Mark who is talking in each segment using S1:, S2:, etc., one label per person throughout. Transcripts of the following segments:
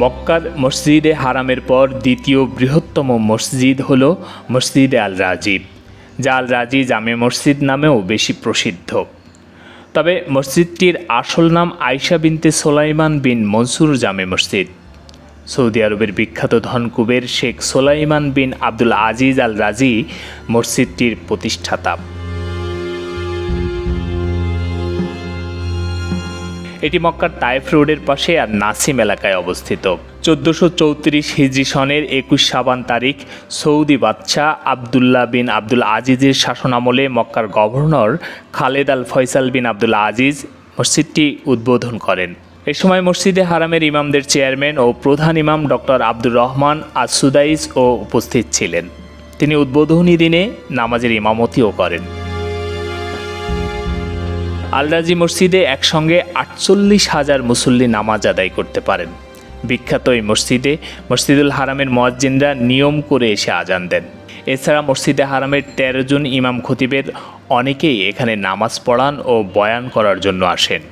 S1: মক্কার মসজিদে হারামের পর দ্বিতীয় বৃহত্তম মসজিদ হল মসজিদে আল রাজিব যা আল রাজি জামে মসজিদ নামেও বেশি প্রসিদ্ধ। তবে মসজিদটির আসল নাম আয়শা বিনতে সোলাইমান বিন মনসুর জামে মসজিদ। সৌদি আরবের বিখ্যাত ধনকুবের শেখ সোলাইমান বিন আব্দুল আজিজ আল রাজি মসজিদটির প্রতিষ্ঠাতা। এটি মক্কার তাইফ রোডের পাশে আর নাসিম এলাকায় অবস্থিত। চোদ্দোশো চৌত্রিশ হিজরি সনের একুশ সাবান তারিখ সৌদি বাদশাহ আবদুল্লাহ বিন আব্দুল আজিজের শাসনামলে মক্কার governor Khaled Al Faisal bin Abdul Aziz মসজিদটি উদ্বোধন করেন। এ সময় মসজিদে হারামের ইমামদের চেয়ারম্যান ও প্রধান ইমাম doctor Abdur Rahman As Sudais ও উপস্থিত ছিলেন। তিনি উদ্বোধনী দিনে নামাজের ইমামতিও করেন। আলরাজি মসজিদে একসঙ্গে আটচল্লিশ হাজার মুসল্লি নামাজ আদায় করতে পারেন। বিখ্যাত এই মসজিদে মসজিদুল হারামের মজ্জিনরা নিয়ম করে এসে আজান দেন। এছাড়া মসজিদে হারামের তেরো জন ইমাম খতিবের অনেকেই এখানে নামাজ পড়ান ও বয়ান করার জন্য আসেন।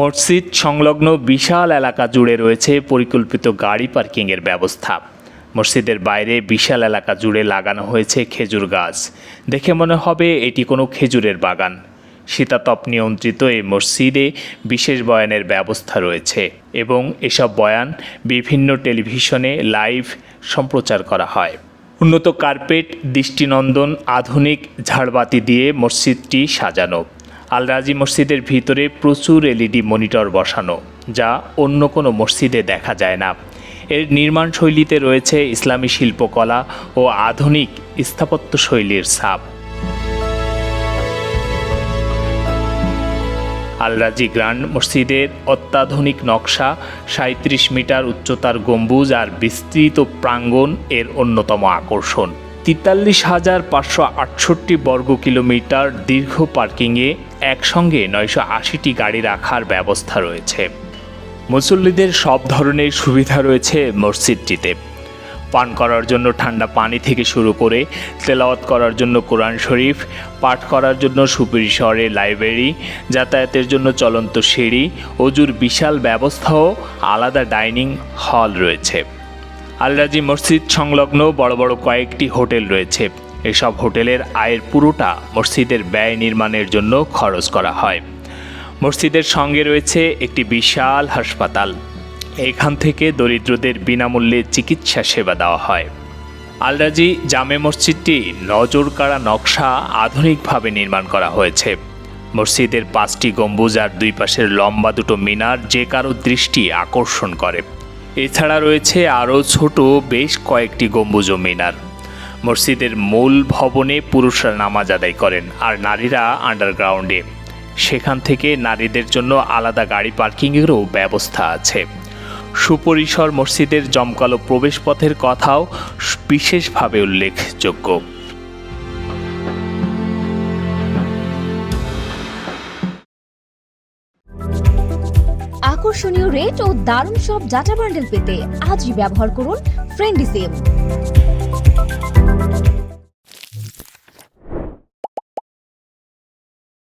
S1: মসজিদ সংলগ্ন বিশাল এলাকা জুড়ে রয়েছে পরিকল্পিত গাড়ি পার্কিংয়ের ব্যবস্থা। মসজিদের বাইরে বিশাল এলাকা জুড়ে লাগানো হয়েছে খেজুর গাছ। দেখে মনে হবে এটি কোনো খেজুরের বাগান। শীতাতপ নিয়ন্ত্রিত এই মসজিদে বিশেষ বয়ানের ব্যবস্থা রয়েছে এবং এসব বয়ান বিভিন্ন টেলিভিশনে লাইভ সম্প্রচার করা হয়। উন্নত কার্পেট, দৃষ্টিনন্দন, আধুনিক ঝাড়বাতি দিয়ে মসজিদটি সাজানো। আল রাজি মসজিদের ভিতরে প্রচুর এলইডি মনিটর বসানো, যা অন্য কোনো মসজিদে দেখা যায় না। এর নির্মাণ শৈলীতে রয়েছে ইসলামী শিল্পকলা ও আধুনিক স্থাপত্য শৈলীর ছাপ। আলরাজি গ্রান্ড মসজিদের অত্যাধুনিক নকশা সাঁত্রিশ মিটার উচ্চতার গম্বুজ আর বিস্তৃত প্রাঙ্গণ এর অন্যতম আকর্ষণ। তেতাল্লিশ হাজার পাঁচশো আটষট্টি বর্গ কিলোমিটার দীর্ঘ পার্কিংয়ে একসঙ্গে নয়শো আশিটি গাড়ি রাখার ব্যবস্থা রয়েছে। মুসল্লিদের সব ধরনের সুবিধা রয়েছে মসজিদটিতে। পান করার জন্য ঠান্ডা পানি থেকে শুরু করে তেলাওয়াত করার জন্য কোরআন শরীফ, পাঠ করার জন্য সুপরিসরে লাইব্রেরি, যাতায়াতের জন্য চলন্ত সিঁড়ি, অজুর বিশাল ব্যবস্থাও আলাদা ডাইনিং হল রয়েছে। আলরাজি মসজিদ সংলগ্ন বড় বড় কয়েকটি হোটেল রয়েছে। এসব হোটেলের আয়ের পুরোটা মসজিদের ব্যয় নির্মাণের জন্য খরচ করা হয়। মসজিদের সঙ্গে রয়েছে একটি বিশাল হাসপাতাল। এখান থেকে দরিদ্রদের বিনামূল্যে চিকিৎসা সেবা দেওয়া হয়। আলরাজি জামে মসজিদটি নজরকাড়া নকশা আধুনিকভাবে নির্মাণ করা হয়েছে। মসজিদের পাঁচটি গম্বুজ আর দুই পাশের লম্বা দুটো মিনার যে কারও দৃষ্টি আকর্ষণ করে। এছাড়া রয়েছে আরও ছোট বেশ কয়েকটি গম্বুজ ও মিনার। মসজিদের মূল ভবনে পুরুষরা নামাজ আদায় করেন আর নারীরা আন্ডারগ্রাউন্ডে। সেখান থেকে নারীদের জন্য আলাদা গাড়ি পার্কিংয়েরও ব্যবস্থা আছে। সুপরিসর মসজিদের জমকালো প্রবেশপথের কথাও বিশেষভাবে উল্লেখযোগ্য।
S2: আকর্ষণীয় রেট ও দারুণ সব ডাটা বান্ডেল পেতে আজই ব্যবহার করুন ফ্রেন্ডি সিম